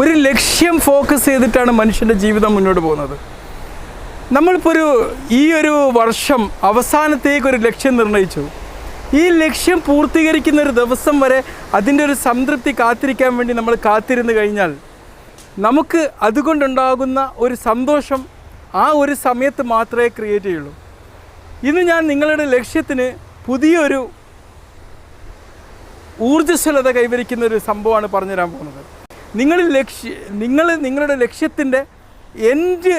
ഒരു ലക്ഷ്യം ഫോക്കസ് ചെയ്തിട്ടാണ് മനുഷ്യന്റെ ജീവിതം മുന്നോട്ട് പോകുന്നത്. നമ്മളിപ്പോൾ ഒരു ഈ ഒരു വർഷം അവസാനത്തേക്ക് ഒരു ലക്ഷ്യം നിർണയിച്ചു ഈ ലക്ഷ്യം പൂർത്തീകരിക്കുന്ന ഒരു ദിവസം വരെ അതിന്റെ ഒരു സംതൃപ്തി കാത്തിരിക്കാൻ വേണ്ടി നമ്മൾ കാത്തിരുന്ന് കഴിഞ്ഞാൽ നമുക്ക് അതുകൊണ്ടുണ്ടാകുന്ന ഒരു സന്തോഷം ആ ഒരു സമയത്ത് മാത്രമേ ക്രിയേറ്റ് ചെയ്യുള്ളൂ. ഇന്ന് ഞാൻ നിങ്ങളുടെ ലക്ഷ്യത്തിന് പുതിയൊരു ഊർജസ്വലത കൈവരിക്കുന്ന ഒരു സംഭവമാണ് പറഞ്ഞുതരാൻ പോകുന്നത്. നിങ്ങൾ ലക്ഷ്യ നിങ്ങൾ നിങ്ങളുടെ ലക്ഷ്യത്തിന്റെ എൻഡ്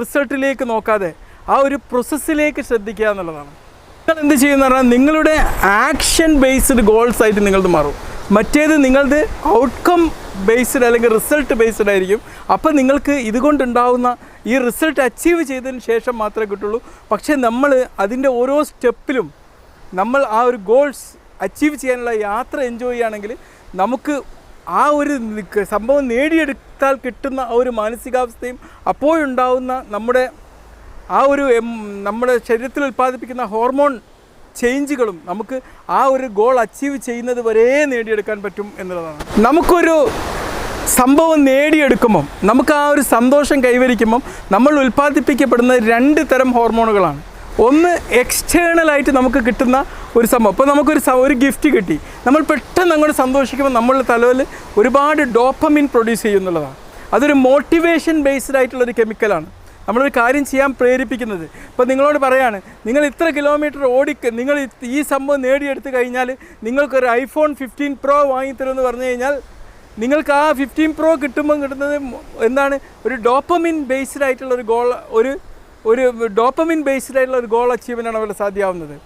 റിസൾട്ടിലേക്ക് നോക്കാതെ ആ ഒരു പ്രോസസ്സിലേക്ക് ശ്രദ്ധിക്കുക എന്നുള്ളതാണ്. നിങ്ങൾ എന്ത് ചെയ്യുന്ന പറഞ്ഞാൽ നിങ്ങളുടെ ആക്ഷൻ ബേസ്ഡ് ഗോൾസ് ആയിട്ട് നിങ്ങളത് മാറും. മറ്റേത് നിങ്ങളത് ഔട്ട്കം ബേസ്ഡ് അല്ലെങ്കിൽ റിസൾട്ട് ബേസ്ഡ് ആയിരിക്കും. അപ്പോൾ നിങ്ങൾക്ക് ഇതുകൊണ്ടുണ്ടാവുന്ന ഈ റിസൾട്ട് അച്ചീവ് ചെയ്തതിന് ശേഷം മാത്രമേ കിട്ടുള്ളൂ. പക്ഷേ നമ്മൾ അതിന്റെ ഓരോ സ്റ്റെപ്പിലും നമ്മൾ ആ ഒരു ഗോൾസ് അച്ചീവ് ചെയ്യാനുള്ള യാത്ര എൻജോയ് ചെയ്യുകയാണെങ്കിൽ നമുക്ക് ആ ഒരു സംഭവം നേടിയെടുത്താൽ കിട്ടുന്ന ആ ഒരു മാനസികാവസ്ഥയും അപ്പോഴുണ്ടാവുന്ന നമ്മുടെ ആ ഒരു നമ്മുടെ ശരീരത്തിൽ ഉൽപ്പാദിപ്പിക്കുന്ന ഹോർമോൺ ചേഞ്ചുകളും നമുക്ക് ആ ഒരു ഗോൾ അച്ചീവ് ചെയ്യുന്നത് വരെ നേടിയെടുക്കാൻ പറ്റും എന്നുള്ളതാണ്. നമുക്കൊരു സംഭവം നേടിയെടുക്കുമ്പം നമുക്ക് ആ ഒരു സന്തോഷം കൈവരിക്കുമ്പം നമ്മൾ ഉൽപ്പാദിപ്പിക്കപ്പെടുന്ന രണ്ട് തരം ഹോർമോണുകളാണ്. ഒന്ന് എക്സ്റ്റേണലായിട്ട് നമുക്ക് കിട്ടുന്ന ഒരു സംഭവം. ഇപ്പോൾ നമുക്കൊരു ഒരു ഗിഫ്റ്റ് കിട്ടി. നമ്മൾ പെട്ടെന്ന് അങ്ങോട്ട് സന്തോഷിക്കുമ്പോൾ നമ്മളുടെ തലവിൽ ഒരുപാട് ഡോപ്പമിൻ പ്രൊഡ്യൂസ് ചെയ്യുന്നുള്ളതാണ് അതൊരു മോട്ടിവേഷൻ ബേസ്ഡ് ആയിട്ടുള്ളൊരു കെമിക്കലാണ് നമ്മളൊരു കാര്യം ചെയ്യാൻ പ്രേരിപ്പിക്കുന്നത്. ഇപ്പോൾ നിങ്ങളോട് പറയാണ് നിങ്ങൾ ഇത്ര കിലോമീറ്റർ ഓടി നിങ്ങൾ ഈ സംഭവം നേടിയെടുത്ത് കഴിഞ്ഞാൽ നിങ്ങൾക്കൊരു ഐഫോൺ ഫിഫ്റ്റീൻ പ്രോ വാങ്ങിത്തരുമെന്ന് പറഞ്ഞു കഴിഞ്ഞാൽ നിങ്ങൾക്ക് ആ ഫിഫ്റ്റീൻ പ്രോ കിട്ടുമ്പോൾ കിട്ടുന്നത് എന്താണ്? ഒരു ഡോപ്പമിൻ ബേസ്ഡ് ആയിട്ടുള്ള ഒരു ഗോൾ ഒരു ഒരു ഡോപ്പമിൻ ബേസ്ഡ് ആയിട്ടുള്ള ഒരു ഗോൾ അച്ചീവ്മെന്റാണ് അവരുടെ സാധ്യമാവുന്നത്.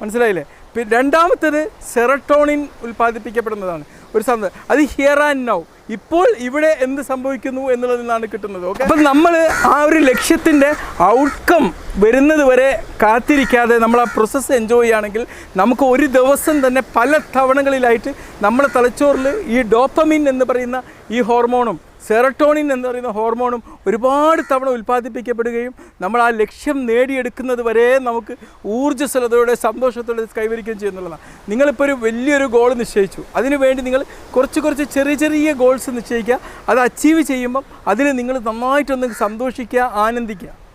മനസ്സിലായില്ലേ? പിന്നെ രണ്ടാമത്തേത് സെറട്ടോണിൻ ഉൽപ്പാദിപ്പിക്കപ്പെടുന്നതാണ്. ഒരു സന്തോഷം അത് ഹിയർ ആൻഡ് നൗ ഇപ്പോൾ ഇവിടെ എന്ത് സംഭവിക്കുന്നു എന്നുള്ളതിൽ നിന്നാണ് കിട്ടുന്നത് ഓക്കെ അപ്പം നമ്മൾ ആ ഒരു ലക്ഷ്യത്തിന്റെ ഔട്ട്കം വരുന്നത് വരെ കാത്തിരിക്കാതെ നമ്മൾ ആ പ്രോസസ്സ് എൻജോയ് ചെയ്യുകയാണെങ്കിൽ നമുക്ക് ഒരു ദിവസം തന്നെ പല തവണകളിലായിട്ട് നമ്മുടെ തലച്ചോറിൽ ഈ ഡോപ്പമിൻ എന്ന് പറയുന്ന ഈ ഹോർമോണും സെറട്ടോണിൻ എന്ന് പറയുന്ന ഹോർമോണും ഒരുപാട് തവണ ഉൽപ്പാദിപ്പിക്കപ്പെടുകയും നമ്മൾ ആ ലക്ഷ്യം നേടിയെടുക്കുന്നത് വരെ നമുക്ക് ഊർജസ്വലതയോടെ സന്തോഷത്തോടെ കൈവരിക്കുകയും ചെയ്യുന്നുള്ളതാണ് നിങ്ങളിപ്പോൾ ഒരു വലിയൊരു ഗോൾ നിശ്ചയിച്ചു. അതിനുവേണ്ടി നിങ്ങൾ കുറച്ച് കുറച്ച് ചെറിയ ചെറിയ ഗോൾസ് നിശ്ചയിക്കുക. അത് അച്ചീവ് ചെയ്യുമ്പം അതിൽ നിങ്ങൾ നന്നായിട്ടൊന്ന് സന്തോഷിക്കുക ആനന്ദിക്കുക.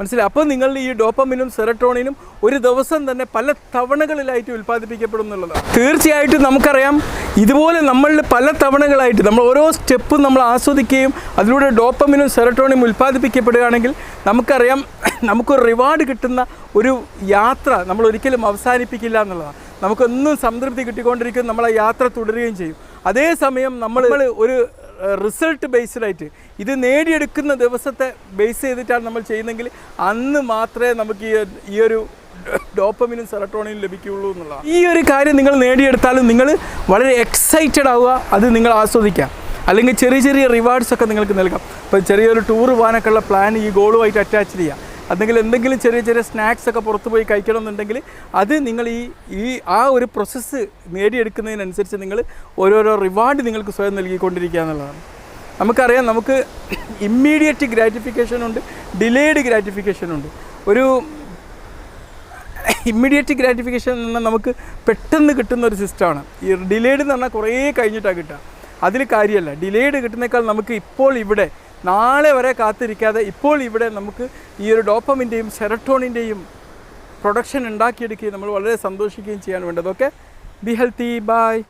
മനസ്സിലായി? അപ്പോൾ നിങ്ങളുടെ ഈ ഡോപ്പമിനും സെറട്ടോണിനും ഒരു ദിവസം തന്നെ പല തവണകളിലായിട്ട് ഉൽപ്പാദിപ്പിക്കപ്പെടും എന്നുള്ളതാണ്. തീർച്ചയായിട്ടും നമുക്കറിയാം ഇതുപോലെ നമ്മളിൽ പല തവണകളായിട്ട് നമ്മൾ ഓരോ സ്റ്റെപ്പും നമ്മൾ ആസ്വദിക്കുകയും അതിലൂടെ ഡോപ്പമിനും സെറട്ടോണിനും ഉൽപ്പാദിപ്പിക്കപ്പെടുകയാണെങ്കിൽ നമുക്കറിയാം നമുക്കൊരു റിവാർഡ് കിട്ടുന്ന ഒരു യാത്ര നമ്മൾ ഒരിക്കലും അവസാനിപ്പിക്കില്ല എന്നുള്ളതാണ്. നമുക്കൊന്നും സംതൃപ്തി കിട്ടിക്കൊണ്ടിരിക്കും നമ്മൾ ആ യാത്ര തുടരുകയും ചെയ്യും. അതേസമയം നമ്മൾ ഒരു റിസൾട്ട് ബേസ്ഡായിട്ട് ഇത് നേടിയെടുക്കുന്ന ദിവസത്തെ ബേസ് ചെയ്തിട്ടാണ് നമ്മൾ ചെയ്യുന്നതെങ്കിൽ അന്ന് മാത്രമേ നമുക്ക് ഈ ഈ ഒരു ഡോപ്പമിനും സെറട്ടോണിനും ലഭിക്കുകയുള്ളൂ എന്നുള്ളതാണ്. ഈ ഒരു കാര്യം നിങ്ങൾ നേടിയെടുത്താലും നിങ്ങൾ വളരെ എക്സൈറ്റഡ് ആവുക അത് നിങ്ങൾ ആസ്വദിക്കാം അല്ലെങ്കിൽ ചെറിയ ചെറിയ റിവാർഡ്സ് ഒക്കെ നിങ്ങൾക്ക് നൽകാം. ഇപ്പോൾ ചെറിയൊരു ടൂർ പോകാനൊക്കെയുള്ള പ്ലാൻ ഈ ഗോളുമായിട്ട് അറ്റാച്ച് ചെയ്യാം. അല്ലെങ്കിൽ എന്തെങ്കിലും ചെറിയ ചെറിയ സ്നാക്സ് ഒക്കെ പുറത്ത് പോയി കഴിക്കണം എന്നുണ്ടെങ്കിൽ അത് നിങ്ങൾ ഈ ഈ ആ ഒരു പ്രോസസ്സ് നേടിയെടുക്കുന്നതിനനുസരിച്ച് നിങ്ങൾ ഓരോരോ റിവാർഡ് നിങ്ങൾക്ക് സ്വയം നൽകിക്കൊണ്ടിരിക്കുക എന്നുള്ളതാണ്. നമുക്കറിയാം നമുക്ക് ഇമ്മീഡിയറ്റ് ഗ്രാറ്റിഫിക്കേഷൻ ഉണ്ട് ഡിലേഡ് ഗ്രാറ്റിഫിക്കേഷൻ ഉണ്ട്. ഒരു ഇമ്മീഡിയറ്റ് ഗ്രാറ്റിഫിക്കേഷൻ എന്ന് പറഞ്ഞാൽ നമുക്ക് പെട്ടെന്ന് കിട്ടുന്ന ഒരു സിസ്റ്റമാണ് ഈ ഡിലേഡ് എന്ന് പറഞ്ഞാൽ കുറേ കഴിഞ്ഞിട്ടാണ് കിട്ടുക. അതിൽ കാര്യമല്ല. ഡിലേഡ് കിട്ടുന്നേക്കാൾ നമുക്ക് ഇപ്പോൾ ഇവിടെ നാളെ വരെ കാത്തിരിക്കാതെ ഇപ്പോൾ ഇവിടെ നമുക്ക് ഈ ഒരു ഡോപ്പമിന്റെയും സെറട്ടോണിന്റെയും പ്രൊഡക്ഷൻ ഉണ്ടാക്കിയെടുക്കുകയും നമ്മൾ വളരെ സന്തോഷിക്കുകയും ചെയ്യാൻ വേണ്ടത് ഓക്കെ? Be healthy by.